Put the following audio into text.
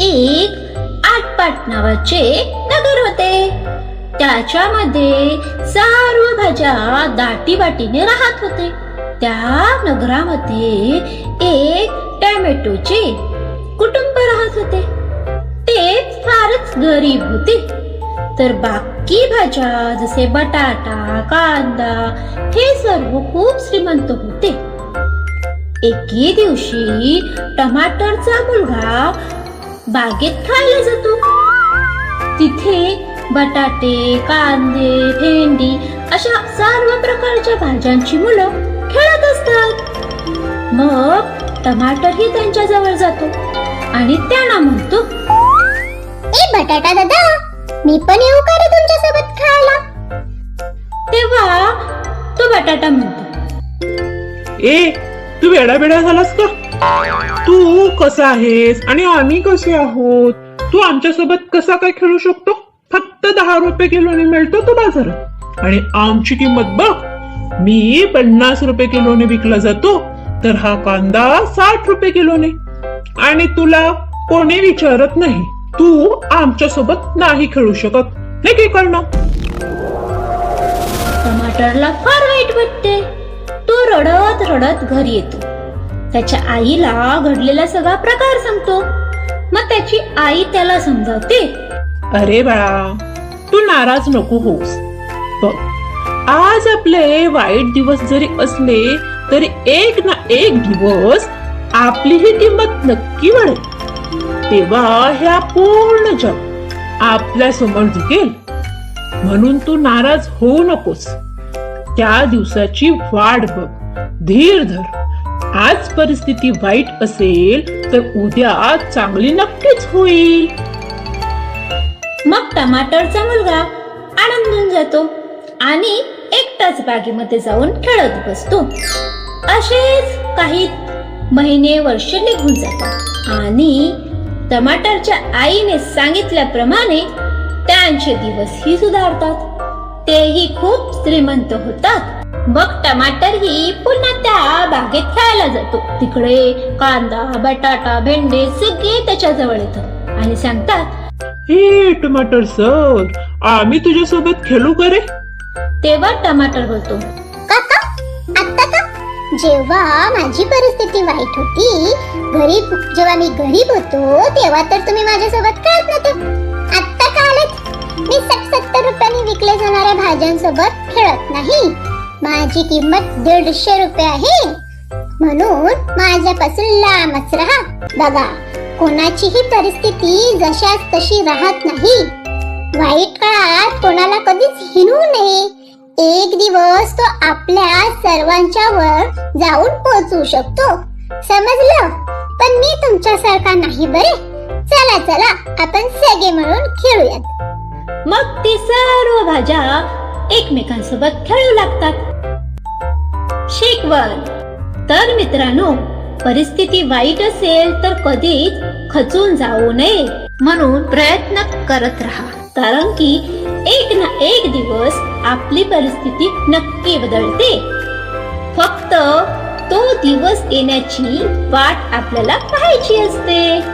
एक आटपाट नावाचे नगर होते. त्याच्यामध्ये सर्व भाज्या दाटीवाटीने राहत होते. त्या नगरामध्ये एक टॅमॅटोचे कुटुंब राहत होते. ते फारच गरीब होते. तर बाकी भाज्या जसे बटाटा कांदा हे सर्व खूप श्रीमंत होते. एके दिवशी टमाटरचा मुलगा बागेत खायला जातो. तिथे बटाटे कांदे भेंडी अशा सर्व प्रकारच्या भाज्यांची मुलं खेळत असतात. मग टमाटरही त्यांच्या जवळ जातो आणि त्यांना म्हणतो ए बटाटा दादा मी पण येऊ का रे तुमच्यासोबत खायला? तेव्हा तो बटाटा म्हणतो ए तू वेडा बेडा झालास का? तू कसा आहेस आणि आम्ही कसे आहोत? तू आमच्यासोबत कसा काय खेळू शकतो? फक्त दहा रुपये किलोने मिळतो तो बाजारात आणि आमची किंमत बघ. मी पन्नास रुपये किलोने विकला जातो तर हा कांदा साठ रुपये किलोने. आणि तुला कोणी विचारत नाही तू आमच्यासोबत नाही खेळू शकत. नाही की करणं? टमाटरला फार वाईट वाटते. तो रडत रडत घरी येतो. त्याच्या आईला घडलेला सगळा प्रकार सांगतो. मग त्याची आई त्याला समजावते. अरे बाळा तू नाराज नको होस बघ आज आपले वाईट दिवस जरी असले तरी एक ना एक दिवस आपली ही किंमत नक्की वाढेल. तेव्हा ह्या पूर्ण जग आपल्यासमोर झुकेल. म्हणून तू नाराज होऊ नकोस. त्या दिवसाची वाट बघ धीर धर. आज परिस्थिती वाईट असेल तर उद्या चांगली नक्कीच होईल. मग टमाटरचा मुलगा आनंदून जातो आणि एकटाच बागेमध्ये जाऊन खेळत बसतो. असेच काही महिने वर्ष निघून जातात आणि टमाटरच्या आईने सांगितल्याप्रमाणे त्यांचे दिवसही सुधारतात. तेही खूप श्रीमंत होतात. मग टमाटर ही पुन्हा त्या बागेत खेळायला जातो. तिकडे कांदा बटाटा भेंडे सगळे त्याच्याजवळ येतात. आणि सांगतात हे टमाटर सर आम्ही तुझ्या सोबत खेळू का रे? तेव्हा टमाटर बोलतो काका आता का? जेव्हा माझी परिस्थिती वाईट होती गरीब जेव्हा मी गरीब होतो तेव्हा तर तुम्ही माझ्यासोबत खेळत नव्हते. आत्ता का आलेत? मी सत्तर रुपयांनी विकल्या जाणाऱ्या भाज्यांसोबत खेळत नाही. माझी किंमत दीडशे रुपये आहे. म्हणून माझ्यापासून लांबच राहा. बघा कोणाचीही परिस्थिती जशाच तशी राहत नाही. वाईट काळात कोणाला कधीच हिनू नये. एक दिवस तो आपल्या सर्वांच्या वर जाऊन पोहोचू शकतो. समजलं? पण मी तुमच्यासारखा नाही बरे. चला चला आपण सगळे मिळून खेळूयात. मग ते सर्व भाज्या एकमेकांसोबत खेळू लागतात. शिकवण तर मित्रांनो परिस्थिती वाईट असेल तर कधीच खचून जाऊ नये म्हणून प्रयत्न करत राहा. कारण की एक ना एक दिवस आपली परिस्थिती नक्की बदलते. फक्त तो दिवस येण्याची वाट आपल्याला पाहायची असते.